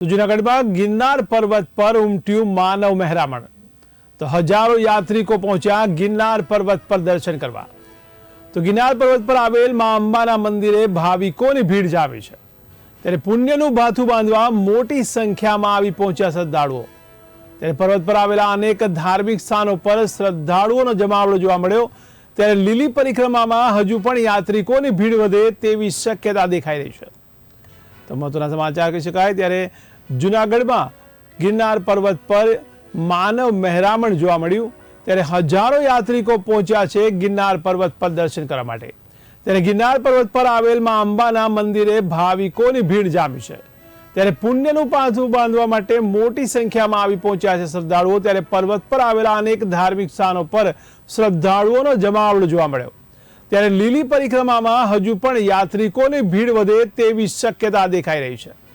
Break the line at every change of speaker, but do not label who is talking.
જૂનાગઢમાં ગિરનાર પર્વત પર ઉમટ્યું માનવ મહેરામણ. તો હજારો યાત્રિકો પહોંચ્યા ગિરનાર પર્વત પર દર્શન કરવા. તો ગિરનાર પર્વત પર આવેલ મા અંબાના મંદિરે ભાવિકોની ભીડ જામી છે. ત્યારે પુણ્યનું ભાથું બાંધવા મોટી સંખ્યામાં આવી પહોંચ્યા શ્રદ્ધાળુઓ. ત્યારે પર્વત પર આવેલા અનેક ધાર્મિક સ્થાનો પર શ્રદ્ધાળુઓનો જમાવડો જોવા મળ્યો. ત્યારે લીલી પરિક્રમામાં હજુ પણ યાત્રિકોની ભીડ વધે તેવી શક્યતા દેખાઈ રહી છે. તો મહત્વના સમાચાર કહી શકાય, ત્યારે જુનાગઢમાં ગિરનાર પર્વત પર માનવ મહેરામણ જોવા મળ્યું. ત્યારે હજારો યાત્રિકો પહોંચ્યા છે ગિરનાર પર્વત પર દર્શન કરવા માટે. ત્યારે ગિરનાર પર્વત પર આવેલમાં અંબાના મંદિરે ભાવિકોની ભીડ જામી છે. ત્યારે પુણ્યનું પાથું બાંધવા માટે મોટી સંખ્યામાં આવી પહોંચ્યા છે શ્રદ્ધાળુઓ. ત્યારે પર્વત પર આવેલા અનેક ધાર્મિક સ્થાનો પર શ્રદ્ધાળુઓનો જમાવડો જોવા મળ્યો. ત્યારે લીલી પરિક્રમામાં હજુ પણ યાત્રિકોની ભીડ વધે તેવી શક્યતા દેખાઈ રહી છે.